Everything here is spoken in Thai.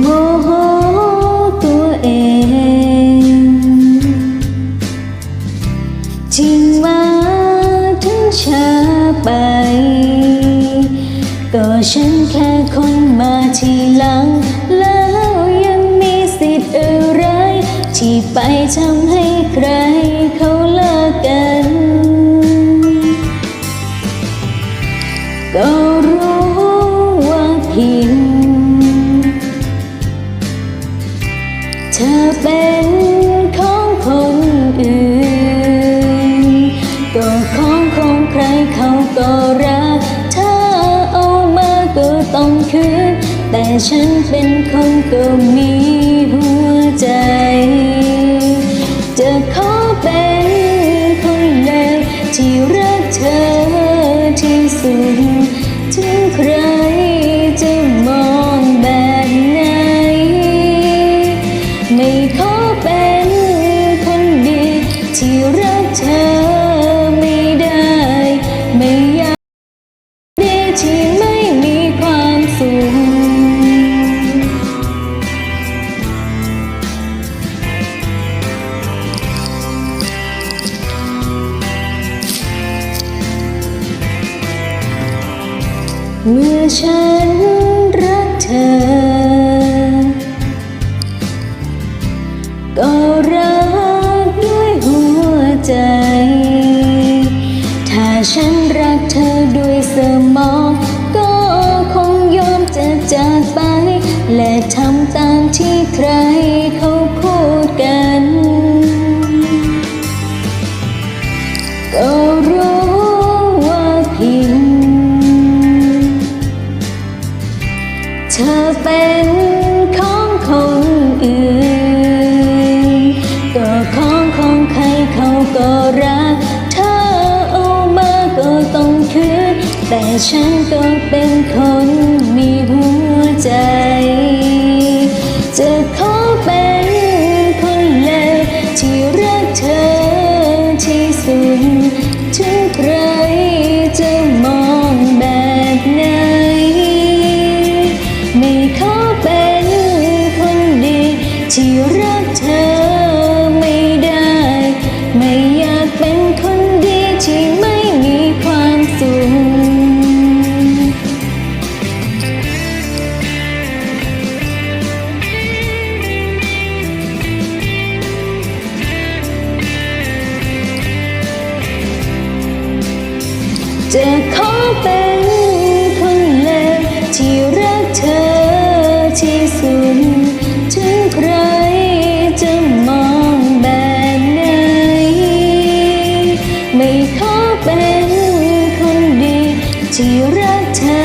โมโหตัวเอง จริงมาถึงช้าไป ก็ฉันแค่คนมาทีหลัง แล้วยังมีสิทธิ์อะไร ที่ไปทำให้ใคร คืน แต่ฉันเป็นคนก็มีหัวใจ จะขอเป็นคนเลวที่รักเธอที่สุด ถึงใครจะมองแบบไหน ไม่ขอเป็นคนดีที่รักเธอ เมื่อฉันรักเธอ ก็รักด้วยหัวใจ ถ้าฉันรักเธอด้วยสมอง ก็คงยอมจะจากไป และทำตามที่ใครเขาพูดกัน ก็รู้ แต่ฉันก็เป็นคนมีหัวใจ จะขอเป็นคนเลวที่รักเธอที่สุดถึงใครจะมองแบบไหน ไม่ขอเป็นคนดีที่รักเธอ จะขอเป็นคนแรกที่รักเธอที่สุดถึงใครจะมองแบบไหนไม่ขอเป็นคนดีที่รักเธอ